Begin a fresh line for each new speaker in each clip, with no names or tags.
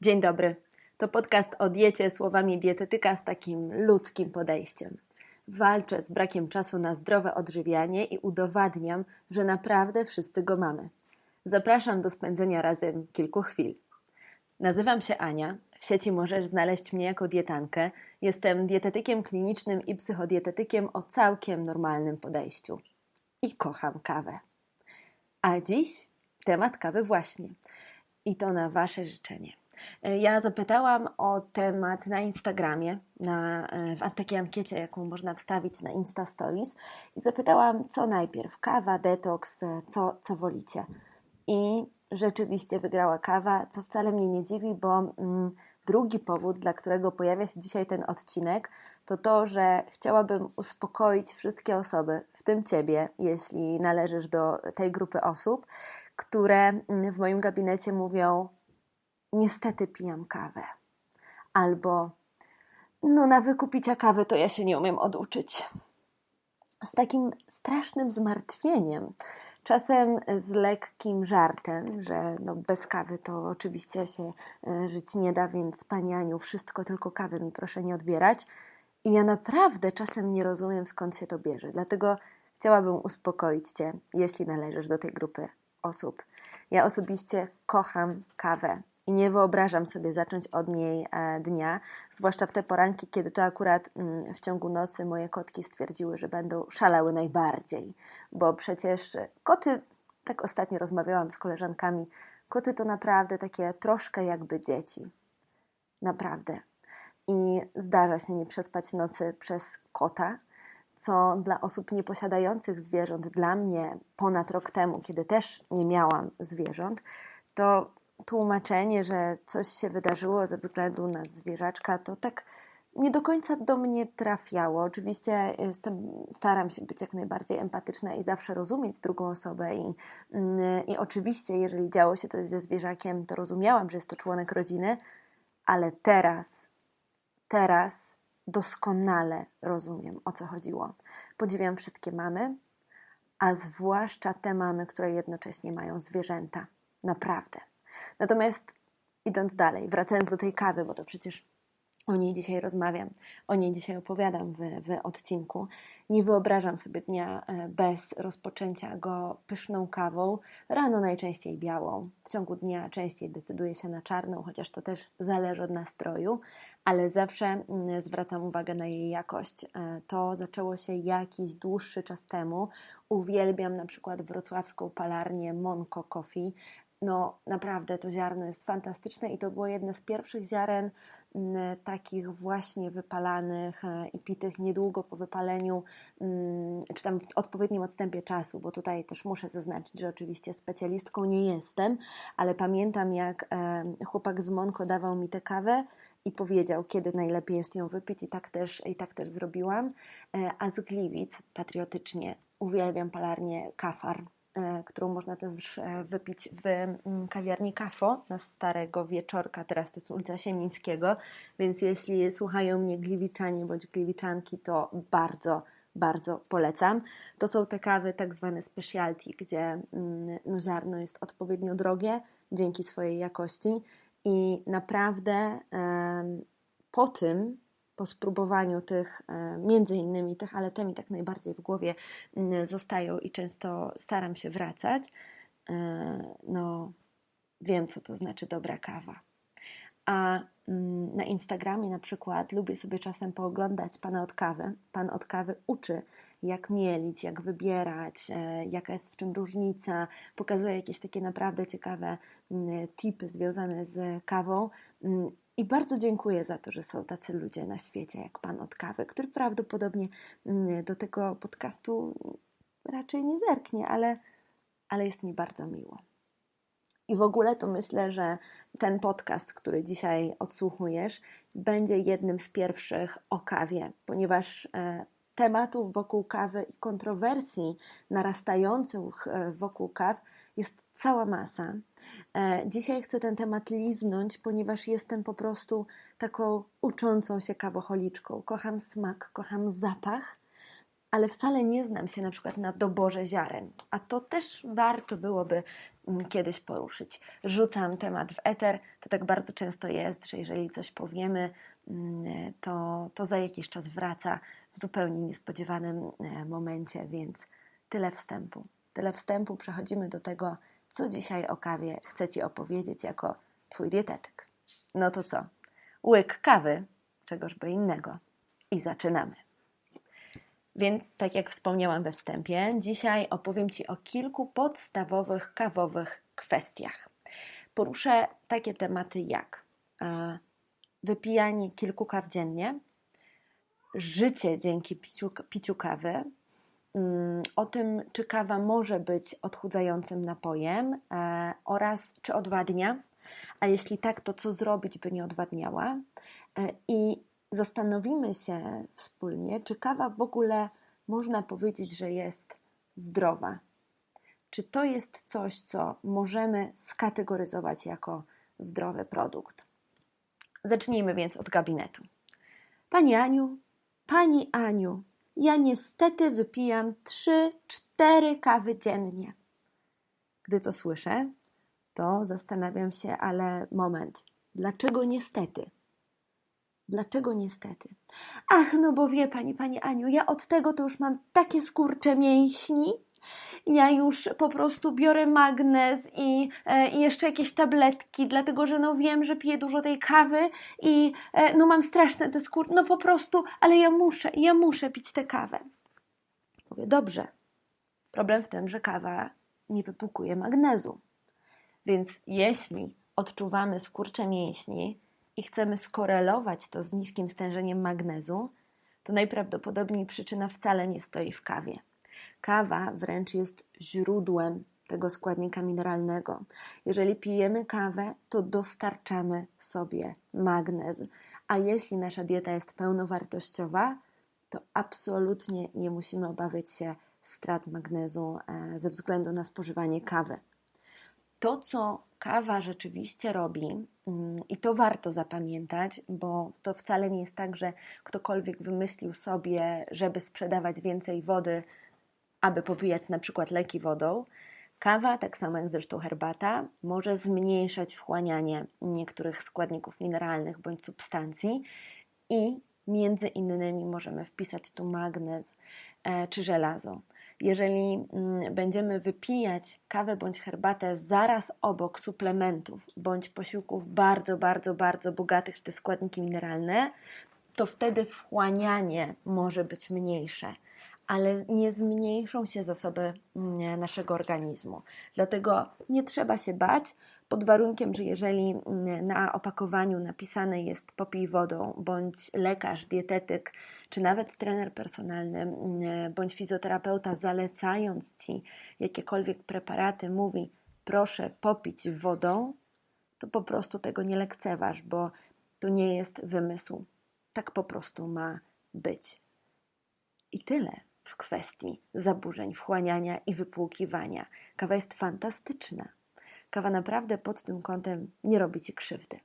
Dzień dobry. To podcast o diecie słowami dietetyka z takim ludzkim podejściem. Walczę z brakiem czasu na zdrowe odżywianie i udowadniam, że naprawdę wszyscy go mamy. Zapraszam do spędzenia razem kilku chwil. Nazywam się Ania. W sieci możesz znaleźć mnie jako dietankę. Jestem dietetykiem klinicznym i psychodietetykiem o całkiem normalnym podejściu. I kocham kawę. A dziś temat kawy właśnie. I to na Wasze życzenie. Ja zapytałam o temat na Instagramie, na, w takiej ankiecie, jaką można wstawić na Insta Stories i zapytałam, co najpierw, kawa, detoks, co, co wolicie. I rzeczywiście wygrała kawa, co wcale mnie nie dziwi, bo mm, drugi powód, dla którego pojawia się dzisiaj ten odcinek, to to, że chciałabym uspokoić wszystkie osoby, w tym Ciebie, jeśli należysz do tej grupy osób, które mm, w moim gabinecie mówią: Niestety pijam kawę. Albo no, na wykupicia kawy to ja się nie umiem oduczyć. Z takim strasznym zmartwieniem, czasem z lekkim żartem, że no bez kawy to oczywiście się e, żyć nie da, więc Pani Aniu, wszystko tylko kawy mi proszę nie odbierać. I ja naprawdę czasem nie rozumiem skąd się to bierze. Dlatego chciałabym uspokoić Cię, jeśli należysz do tej grupy osób. Ja osobiście kocham kawę i nie wyobrażam sobie zacząć od niej e, dnia, zwłaszcza w te poranki, kiedy to akurat mm, w ciągu nocy moje kotki stwierdziły, że będą szalały najbardziej, bo przecież koty, tak ostatnio rozmawiałam z koleżankami, koty to naprawdę takie troszkę jakby dzieci. Naprawdę. I zdarza się nie przespać nocy przez kota, co dla osób nieposiadających zwierząt, dla mnie ponad rok temu, kiedy też nie miałam zwierząt, to tłumaczenie, że coś się wydarzyło ze względu na zwierzaczka, to tak nie do końca do mnie trafiało. Oczywiście jestem, staram się być jak najbardziej empatyczna i zawsze rozumieć drugą osobę. I, mm, I oczywiście, jeżeli działo się coś ze zwierzakiem, to rozumiałam, że jest to członek rodziny, ale teraz, teraz doskonale rozumiem, o co chodziło. Podziwiam wszystkie mamy, a zwłaszcza te mamy, które jednocześnie mają zwierzęta. Naprawdę. Natomiast idąc dalej, wracając do tej kawy, bo to przecież o niej dzisiaj rozmawiam, o niej dzisiaj opowiadam w, w odcinku. Nie wyobrażam sobie dnia e, bez rozpoczęcia go pyszną kawą, rano najczęściej białą, w ciągu dnia częściej decyduję się na czarną, chociaż to też zależy od nastroju, ale zawsze mm, zwracam uwagę na jej jakość. E, to zaczęło się jakiś dłuższy czas temu. Uwielbiam na przykład wrocławską palarnię Monco Coffee, no naprawdę to ziarno jest fantastyczne i to było jedne z pierwszych ziaren m, takich właśnie wypalanych e, i pitych niedługo po wypaleniu, m, czy tam w odpowiednim odstępie czasu, bo tutaj też muszę zaznaczyć, że oczywiście specjalistką nie jestem, ale pamiętam jak e, chłopak z Monko dawał mi tę kawę i powiedział, kiedy najlepiej jest ją wypić i tak też, i tak też zrobiłam. E, a z Gliwic patriotycznie uwielbiam palarnię Kafar którą można też e, wypić w mm, kawiarni Kafo na Starego Wieczorka, teraz to jest ulica Siemińskiego, więc jeśli słuchają mnie gliwiczanie bądź gliwiczanki, to bardzo, bardzo polecam. To są te kawy tak zwane specialty, gdzie mm, no, ziarno jest odpowiednio drogie dzięki swojej jakości i naprawdę po tym po spróbowaniu tych, e, między innymi tych, ale te mi tak najbardziej w głowie mm, zostają i często staram się wracać, e, no wiem, co to znaczy dobra kawa. A mm, na Instagramie na przykład lubię sobie czasem pooglądać pana od kawy. Pan od kawy uczy, jak mielić, jak wybierać, e, jaka jest w czym różnica. Pokazuje jakieś takie naprawdę ciekawe mm, tipy związane z kawą. I bardzo dziękuję za to, że są tacy ludzie na świecie jak Pan od kawy, który prawdopodobnie mm, do tego podcastu raczej nie zerknie, ale, ale jest mi bardzo miło. I w ogóle to myślę, że ten podcast, który dzisiaj odsłuchujesz, będzie jednym z pierwszych o kawie, ponieważ e, tematów wokół kawy i kontrowersji narastających e, wokół kaw jest cała masa. E, dzisiaj chcę ten temat liznąć, ponieważ jestem po prostu taką uczącą się kawoholiczką. Kocham smak, kocham zapach ale wcale nie znam się na przykład na doborze ziaren, a to też warto byłoby mm, kiedyś poruszyć. Rzucam temat w eter, to tak bardzo często jest, że jeżeli coś powiemy, mm, to, to za jakiś czas wraca w zupełnie niespodziewanym e, momencie, więc tyle wstępu. Tyle wstępu, przechodzimy do tego, co dzisiaj o kawie chcę Ci opowiedzieć jako Twój dietetyk. No to co? Łyk kawy, czegoż by innego. I zaczynamy. Więc, tak jak wspomniałam we wstępie, dzisiaj opowiem Ci o kilku podstawowych kawowych kwestiach. Poruszę takie tematy jak e, wypijanie kilku kaw dziennie, życie dzięki piciu, piciu kawy, o tym, czy kawa może być odchudzającym napojem e, oraz czy odwadnia, a jeśli tak, to co zrobić, by nie odwadniała. E, I zastanowimy się wspólnie, czy kawa w ogóle można powiedzieć, że jest zdrowa. Czy to jest coś, co możemy skategoryzować jako zdrowy produkt? Zacznijmy więc od gabinetu. Pani Aniu, Pani Aniu, ja niestety wypijam 3-4 kawy dziennie. Gdy to słyszę, to zastanawiam się, ale moment, dlaczego niestety? Dlaczego niestety? Ach, no bo wie pani, pani Aniu, ja od tego to już mam takie skurcze mięśni. Ja już po prostu biorę magnez i, e, i jeszcze jakieś tabletki, dlatego że no wiem, że piję dużo tej kawy i e, no mam straszne te skurcze. No po prostu, ale ja muszę, ja muszę pić tę kawę. Mówię, dobrze. Problem w tym, że kawa nie wypłukuje magnezu. Więc jeśli odczuwamy skurcze mięśni, i chcemy skorelować to z niskim stężeniem magnezu, to najprawdopodobniej przyczyna wcale nie stoi w kawie. Kawa wręcz jest źródłem tego składnika mineralnego. Jeżeli pijemy kawę, to dostarczamy sobie magnez, a jeśli nasza dieta jest pełnowartościowa, to absolutnie nie musimy obawiać się strat magnezu e, ze względu na spożywanie kawy to, co kawa rzeczywiście robi, mm, i to warto zapamiętać, bo to wcale nie jest tak, że ktokolwiek wymyślił sobie, żeby sprzedawać więcej wody, aby popijać na przykład leki wodą. Kawa, tak samo jak zresztą herbata, może zmniejszać wchłanianie niektórych składników mineralnych bądź substancji i między innymi możemy wpisać tu magnez e, czy żelazo jeżeli mm, będziemy wypijać kawę bądź herbatę zaraz obok suplementów bądź posiłków bardzo, bardzo, bardzo bogatych w te składniki mineralne, to wtedy wchłanianie może być mniejsze, ale nie zmniejszą się zasoby mm, naszego organizmu. Dlatego nie trzeba się bać, pod warunkiem, że jeżeli mm, na opakowaniu napisane jest popij wodą, bądź lekarz, dietetyk, czy nawet trener personalny, mm, bądź fizjoterapeuta, zalecając ci jakiekolwiek preparaty, mówi proszę popić wodą, to po prostu tego nie lekceważ, bo to nie jest wymysł. Tak po prostu ma być. I tyle w kwestii zaburzeń wchłaniania i wypłukiwania. Kawa jest fantastyczna kawa naprawdę pod tym kątem nie robi Ci krzywdy.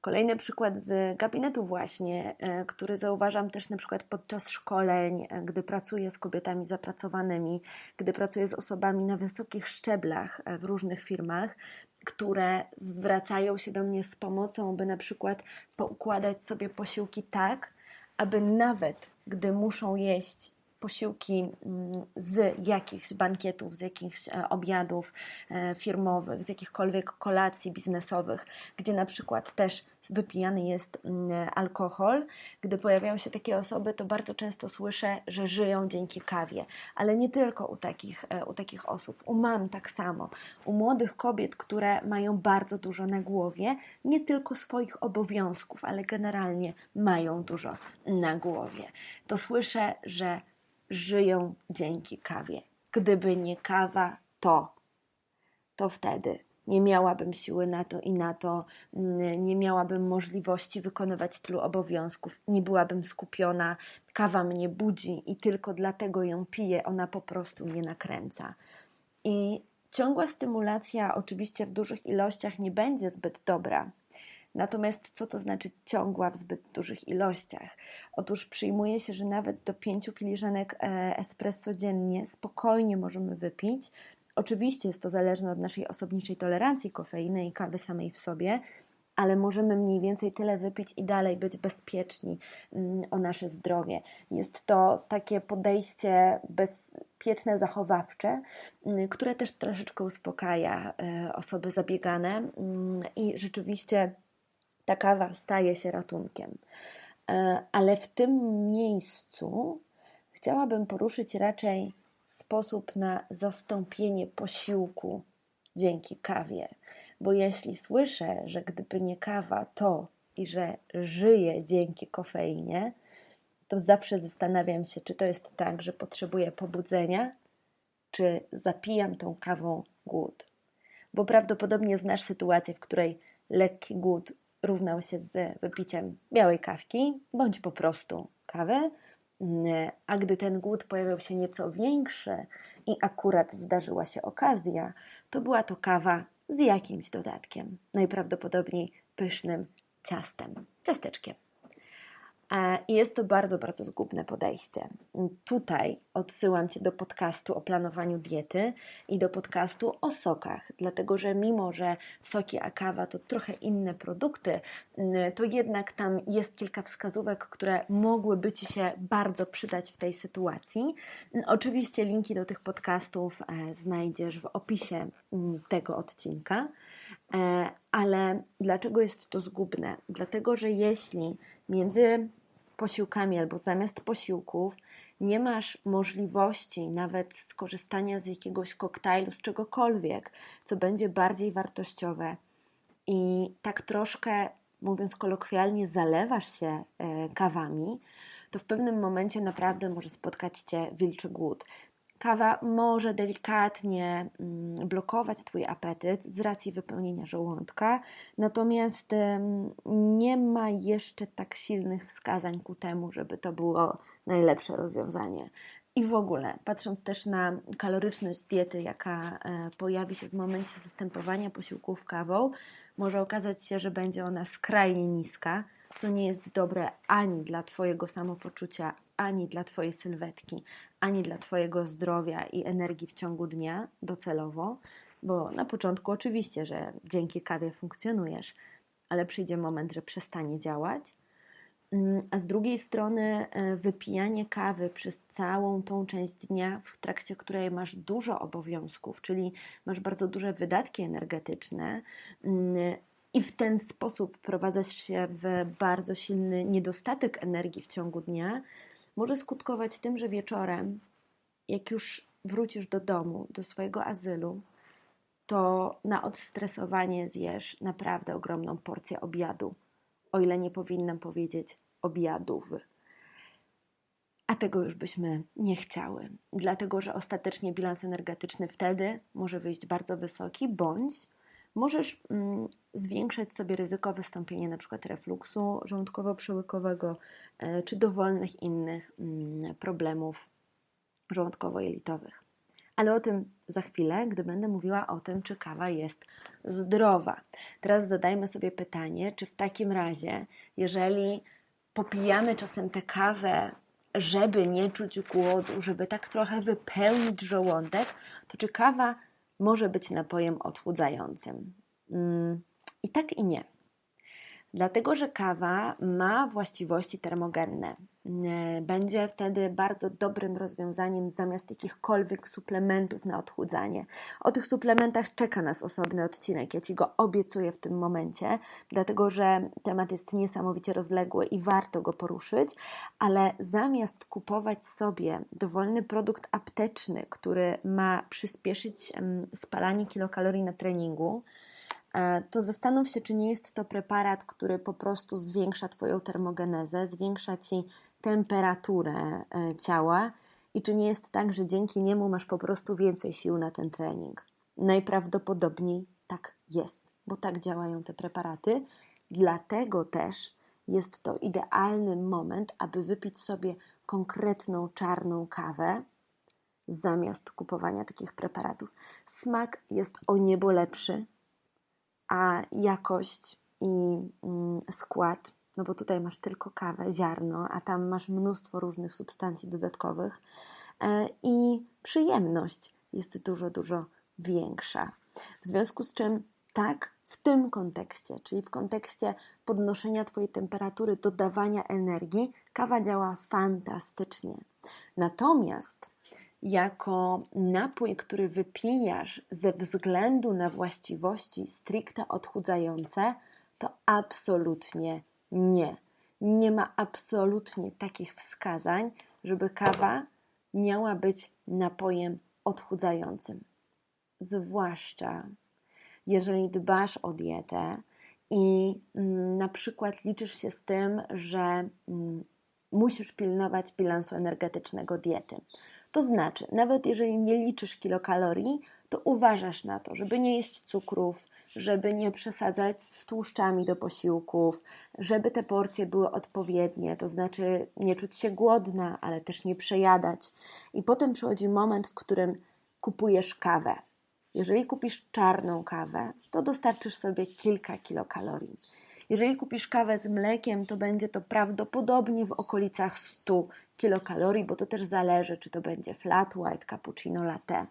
Kolejny przykład z gabinetu właśnie, e, który zauważam też na przykład podczas szkoleń, e, gdy pracuję z kobietami zapracowanymi, gdy pracuję z osobami na wysokich szczeblach e, w różnych firmach, które zwracają się do mnie z pomocą, by na przykład poukładać sobie posiłki tak, aby nawet gdy muszą jeść posiłki mm, z jakichś bankietów, z jakichś e, obiadów e, firmowych, z jakichkolwiek kolacji biznesowych, gdzie na przykład też wypijany jest mm, alkohol. Gdy pojawiają się takie osoby, to bardzo często słyszę, że żyją dzięki kawie, ale nie tylko u takich, e, u takich osób. U mam tak samo. U młodych kobiet, które mają bardzo dużo na głowie, nie tylko swoich obowiązków, ale generalnie mają dużo na głowie. To słyszę, że żyją dzięki kawie. Gdyby nie kawa, to, to wtedy nie miałabym siły na to i na to, mm, nie miałabym możliwości wykonywać tylu obowiązków, nie byłabym skupiona. Kawa mnie budzi i tylko dlatego ją piję, ona po prostu mnie nakręca. I ciągła stymulacja, oczywiście w dużych ilościach, nie będzie zbyt dobra. Natomiast co to znaczy ciągła w zbyt dużych ilościach? Otóż przyjmuje się, że nawet do 5 filiżanek e, espresso dziennie spokojnie możemy wypić. Oczywiście jest to zależne od naszej osobniczej tolerancji kofeiny i kawy samej w sobie, ale możemy mniej więcej tyle wypić i dalej być bezpieczni mm, o nasze zdrowie. Jest to takie podejście bezpieczne, zachowawcze, mm, które też troszeczkę uspokaja e, osoby zabiegane mm, i rzeczywiście ta kawa staje się ratunkiem. E, ale w tym miejscu chciałabym poruszyć raczej sposób na zastąpienie posiłku dzięki kawie. Bo jeśli słyszę, że gdyby nie kawa, to i że żyję dzięki kofeinie, to zawsze zastanawiam się, czy to jest tak, że potrzebuję pobudzenia, czy zapijam tą kawą głód. Bo prawdopodobnie znasz sytuację, w której lekki głód równał się z wypiciem białej kawki, bądź po prostu kawy, a gdy ten głód pojawiał się nieco większy i akurat zdarzyła się okazja, to była to kawa z jakimś dodatkiem, najprawdopodobniej pysznym ciastem, ciasteczkiem. E, I jest to bardzo, bardzo zgubne podejście. Tutaj odsyłam Cię do podcastu o planowaniu diety i do podcastu o sokach, dlatego że mimo, że soki a kawa to trochę inne produkty, to jednak tam jest kilka wskazówek, które mogłyby Ci się bardzo przydać w tej sytuacji. Oczywiście linki do tych podcastów e, znajdziesz w opisie tego odcinka. E, ale dlaczego jest to zgubne? Dlatego, że jeśli między posiłkami albo zamiast posiłków nie masz możliwości nawet skorzystania z jakiegoś koktajlu, z czegokolwiek, co będzie bardziej wartościowe i tak troszkę, mówiąc kolokwialnie, zalewasz się e, kawami, to w pewnym momencie naprawdę może spotkać cię wilczy głód. Kawa może delikatnie mm, blokować Twój apetyt z racji wypełnienia żołądka, natomiast nie ma jeszcze tak silnych wskazań ku temu, żeby to było najlepsze rozwiązanie. I w ogóle, patrząc też na kaloryczność diety, jaka e, pojawi się w momencie zastępowania posiłków kawą, może okazać się, że będzie ona skrajnie niska, co nie jest dobre ani dla Twojego samopoczucia, ani dla Twojej sylwetki, ani dla Twojego zdrowia i energii w ciągu dnia docelowo, bo na początku oczywiście, że dzięki kawie funkcjonujesz, ale przyjdzie moment, że przestanie działać. Mm, a z drugiej strony, e, wypijanie kawy przez całą tą część dnia, w trakcie której masz dużo obowiązków, czyli masz bardzo duże wydatki energetyczne, mm, i w ten sposób prowadzasz się w bardzo silny niedostatek energii w ciągu dnia, może skutkować tym, że wieczorem, jak już wrócisz do domu, do swojego azylu, to na odstresowanie zjesz naprawdę ogromną porcję obiadu, o ile nie powinnam powiedzieć obiadów. A tego już byśmy nie chciały, dlatego że ostatecznie bilans energetyczny wtedy może wyjść bardzo wysoki, bądź możesz mm, zwiększać sobie ryzyko wystąpienia np. refluksu żołądkowo-przełykowego e, czy dowolnych innych mm, problemów żołądkowo-jelitowych. Ale o tym za chwilę, gdy będę mówiła o tym, czy kawa jest zdrowa. Teraz zadajmy sobie pytanie, czy w takim razie, jeżeli popijamy czasem tę kawę, żeby nie czuć głodu, żeby tak trochę wypełnić żołądek, to czy kawa może być napojem odchudzającym. Mm, I tak i nie. Dlatego, że kawa ma właściwości termogenne. E, będzie wtedy bardzo dobrym rozwiązaniem zamiast jakichkolwiek suplementów na odchudzanie. O tych suplementach czeka nas osobny odcinek. Ja Ci go obiecuję w tym momencie, dlatego że temat jest niesamowicie rozległy i warto go poruszyć, ale zamiast kupować sobie dowolny produkt apteczny, który ma przyspieszyć spalanie kilokalorii na treningu, to zastanów się, czy nie jest to preparat, który po prostu zwiększa Twoją termogenezę, zwiększa Ci temperaturę e, ciała i czy nie jest tak, że dzięki niemu masz po prostu więcej sił na ten trening. Najprawdopodobniej tak jest, bo tak działają te preparaty. Dlatego też jest to idealny moment, aby wypić sobie konkretną czarną kawę zamiast kupowania takich preparatów. Smak jest o niebo lepszy, a jakość i mm, skład, no bo tutaj masz tylko kawę, ziarno, a tam masz mnóstwo różnych substancji dodatkowych e, i przyjemność jest dużo, dużo większa. W związku z czym tak, w tym kontekście, czyli w kontekście podnoszenia Twojej temperatury, dodawania energii, kawa działa fantastycznie. Natomiast jako napój, który wypijasz ze względu na właściwości stricte odchudzające, to absolutnie nie. Nie ma absolutnie takich wskazań, żeby kawa miała być napojem odchudzającym. Zwłaszcza jeżeli dbasz o dietę i mm, na przykład liczysz się z tym, że mm, musisz pilnować bilansu energetycznego diety. To znaczy, nawet jeżeli nie liczysz kilokalorii, to uważasz na to, żeby nie jeść cukrów, żeby nie przesadzać z tłuszczami do posiłków, żeby te porcje były odpowiednie, to znaczy nie czuć się głodna, ale też nie przejadać. I potem przychodzi moment, w którym kupujesz kawę. Jeżeli kupisz czarną kawę, to dostarczysz sobie kilka kilokalorii. Jeżeli kupisz kawę z mlekiem, to będzie to prawdopodobnie w okolicach 100 kilokalorii, bo to też zależy, czy to będzie flat white, cappuccino, latte.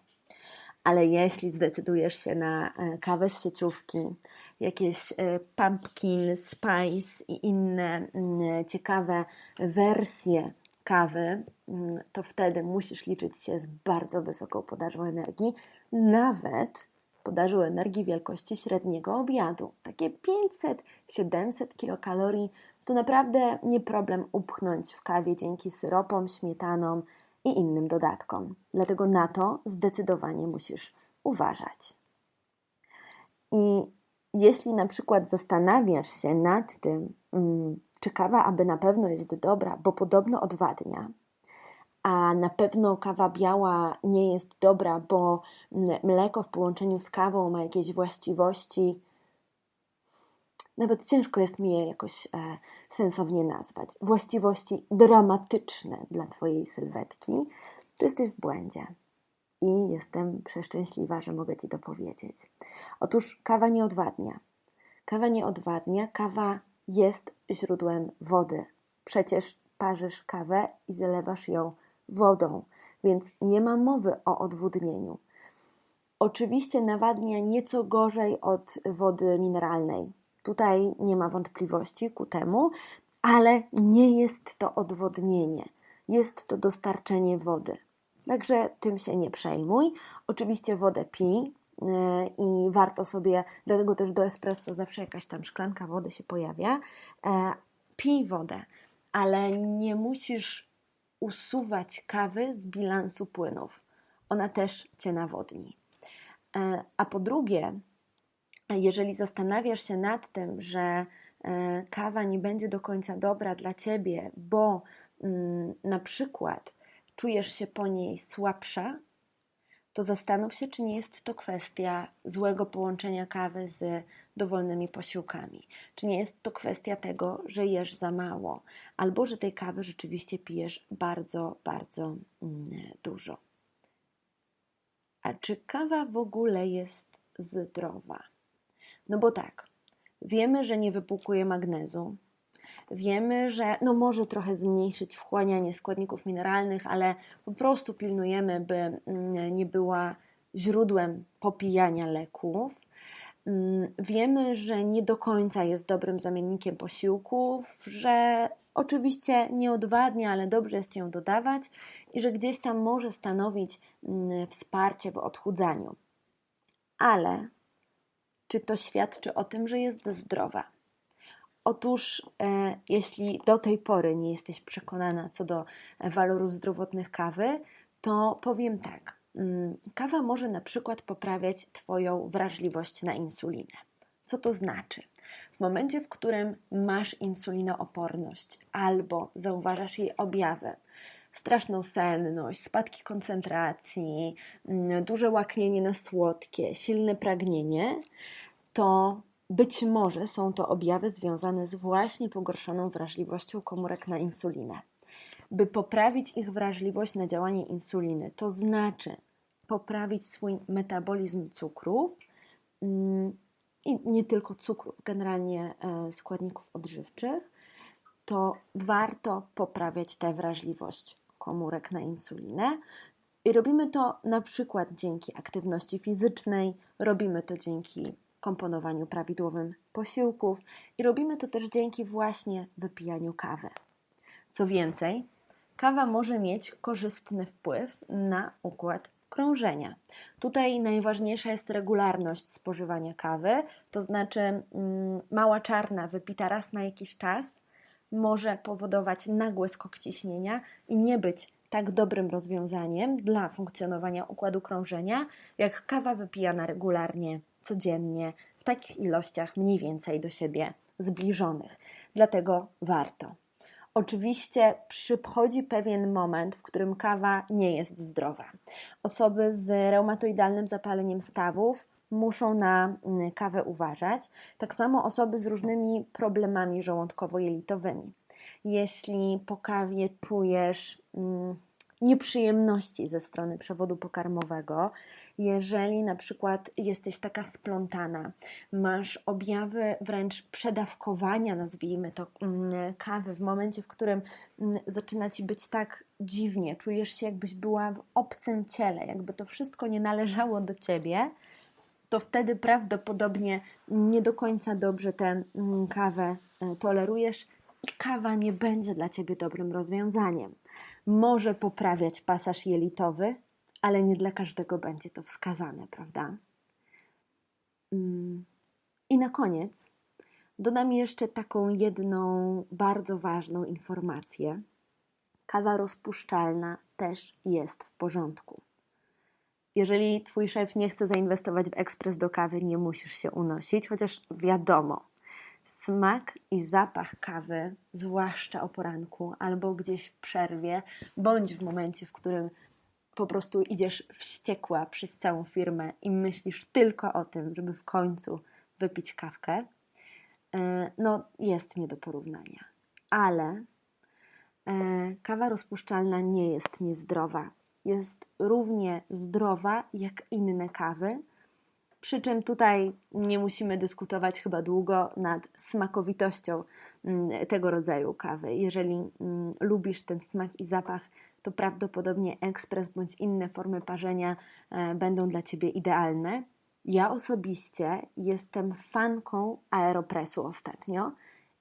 Ale jeśli zdecydujesz się na e, kawę z sieciówki, jakieś e, pumpkin, spice i inne mm, ciekawe wersje kawy, mm, to wtedy musisz liczyć się z bardzo wysoką podażą energii, nawet podażą energii wielkości średniego obiadu. Takie 500-700 kilokalorii to naprawdę nie problem upchnąć w kawie dzięki syropom, śmietanom i innym dodatkom. Dlatego na to zdecydowanie musisz uważać. I jeśli na przykład zastanawiasz się nad tym, mm, czy kawa aby na pewno jest dobra, bo podobno odwadnia, a na pewno kawa biała nie jest dobra, bo mleko w połączeniu z kawą ma jakieś właściwości. Nawet ciężko jest mi je jakoś e, sensownie nazwać. Właściwości dramatyczne dla Twojej sylwetki, to jesteś w błędzie. I jestem przeszczęśliwa, że mogę Ci to powiedzieć. Otóż kawa nie odwadnia. Kawa nie odwadnia, kawa jest źródłem wody. Przecież parzysz kawę i zalewasz ją wodą, więc nie ma mowy o odwodnieniu. Oczywiście nawadnia nieco gorzej od wody mineralnej. Tutaj nie ma wątpliwości ku temu, ale nie jest to odwodnienie, jest to dostarczenie wody. Także tym się nie przejmuj. Oczywiście wodę pij yy, i warto sobie, dlatego też do espresso zawsze jakaś tam szklanka wody się pojawia. Yy, pij wodę, ale nie musisz usuwać kawy z bilansu płynów. Ona też cię nawodni. E, a po drugie, jeżeli zastanawiasz się nad tym, że e, kawa nie będzie do końca dobra dla ciebie, bo mm, na przykład czujesz się po niej słabsza, to zastanów się, czy nie jest to kwestia złego połączenia kawy z dowolnymi posiłkami. Czy nie jest to kwestia tego, że jesz za mało, albo że tej kawy rzeczywiście pijesz bardzo, bardzo mm, dużo. A czy kawa w ogóle jest zdrowa? No bo tak, wiemy, że nie wypłukuje magnezu, Wiemy, że no może trochę zmniejszyć wchłanianie składników mineralnych, ale po prostu pilnujemy, by mm, nie była źródłem popijania leków. Mm, wiemy, że nie do końca jest dobrym zamiennikiem posiłków, że oczywiście nie odwadnia, ale dobrze jest ją dodawać i że gdzieś tam może stanowić mm, wsparcie w odchudzaniu. Ale czy to świadczy o tym, że jest zdrowa? Otóż, e, jeśli do tej pory nie jesteś przekonana co do walorów zdrowotnych kawy, to powiem tak. Mm, kawa może na przykład poprawiać Twoją wrażliwość na insulinę. Co to znaczy? W momencie, w którym masz insulinooporność albo zauważasz jej objawy, straszną senność, spadki koncentracji, mm, duże łaknienie na słodkie, silne pragnienie, to być może są to objawy związane z właśnie pogorszoną wrażliwością komórek na insulinę. By poprawić ich wrażliwość na działanie insuliny, to znaczy poprawić swój metabolizm cukru, mm, i nie tylko cukrów, generalnie e, składników odżywczych, to warto poprawiać tę wrażliwość komórek na insulinę. I robimy to na przykład dzięki aktywności fizycznej, robimy to dzięki komponowaniu prawidłowym posiłków i robimy to też dzięki właśnie wypijaniu kawy. Co więcej, kawa może mieć korzystny wpływ na układ krążenia. Tutaj najważniejsza jest regularność spożywania kawy, to znaczy mm, mała czarna wypita raz na jakiś czas może powodować nagły skok ciśnienia i nie być tak dobrym rozwiązaniem dla funkcjonowania układu krążenia, jak kawa wypijana regularnie, codziennie, w takich ilościach mniej więcej do siebie zbliżonych. Dlatego warto. Oczywiście przychodzi pewien moment, w którym kawa nie jest zdrowa. Osoby z reumatoidalnym zapaleniem stawów muszą na mm, kawę uważać. Tak samo osoby z różnymi problemami żołądkowo-jelitowymi. Jeśli po kawie czujesz mm, nieprzyjemności ze strony przewodu pokarmowego, jeżeli na przykład jesteś taka splątana, masz objawy wręcz przedawkowania, nazwijmy to, mm, kawy, w momencie, w którym mm, zaczyna ci być tak dziwnie, czujesz się, jakbyś była w obcym ciele, jakby to wszystko nie należało do ciebie, to wtedy prawdopodobnie nie do końca dobrze tę mm, kawę e, tolerujesz i kawa nie będzie dla ciebie dobrym rozwiązaniem. Może poprawiać pasaż jelitowy, ale nie dla każdego będzie to wskazane, prawda? Mm. I na koniec dodam jeszcze taką jedną bardzo ważną informację. Kawa rozpuszczalna też jest w porządku. Jeżeli twój szef nie chce zainwestować w ekspres do kawy, nie musisz się unosić, chociaż wiadomo, smak i zapach kawy, zwłaszcza o poranku albo gdzieś w przerwie, bądź w momencie, w którym po prostu idziesz wściekła przez całą firmę i myślisz tylko o tym, żeby w końcu wypić kawkę, e, no jest nie do porównania. Ale e, kawa rozpuszczalna nie jest niezdrowa jest równie zdrowa jak inne kawy. Przy czym tutaj nie musimy dyskutować chyba długo nad smakowitością mm, tego rodzaju kawy. Jeżeli mm, lubisz ten smak i zapach, to prawdopodobnie ekspres bądź inne formy parzenia e, będą dla Ciebie idealne. Ja osobiście jestem fanką aeropresu ostatnio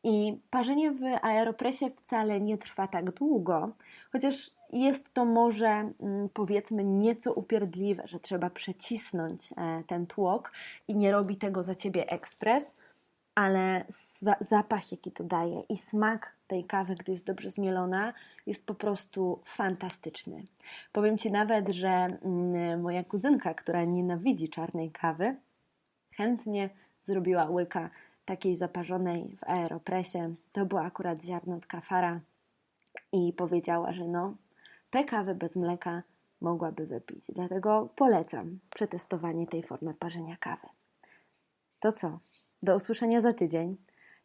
i parzenie w aeropresie wcale nie trwa tak długo, chociaż jest to może mm, powiedzmy nieco upierdliwe, że trzeba przecisnąć e, ten tłok i nie robi tego za ciebie ekspres, ale zapach, jaki to daje i smak tej kawy, gdy jest dobrze zmielona, jest po prostu fantastyczny. Powiem Ci nawet, że mm, moja kuzynka, która nienawidzi czarnej kawy, chętnie zrobiła łyka takiej zaparzonej w aeropresie. To była akurat ziarnotka fara i powiedziała, że no, tę kawę bez mleka mogłaby wypić. Dlatego polecam przetestowanie tej formy parzenia kawy. To co? Do usłyszenia za tydzień.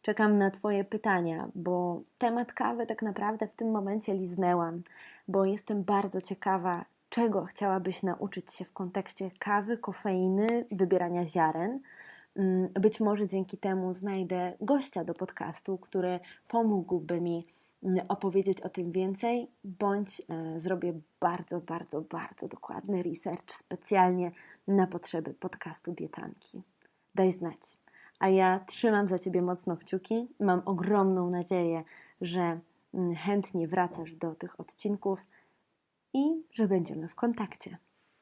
Czekam na Twoje pytania, bo temat kawy tak naprawdę w tym momencie liznęłam, bo jestem bardzo ciekawa, czego chciałabyś nauczyć się w kontekście kawy, kofeiny, wybierania ziaren. Mm, być może dzięki temu znajdę gościa do podcastu, który pomógłby mi opowiedzieć o tym więcej, bądź e, zrobię bardzo, bardzo, bardzo dokładny research specjalnie na potrzeby podcastu Dietanki. Daj znać. A ja trzymam za Ciebie mocno kciuki. Mam ogromną nadzieję, że chętnie wracasz do tych odcinków i że będziemy w kontakcie.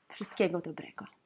Wszystkiego dobrego.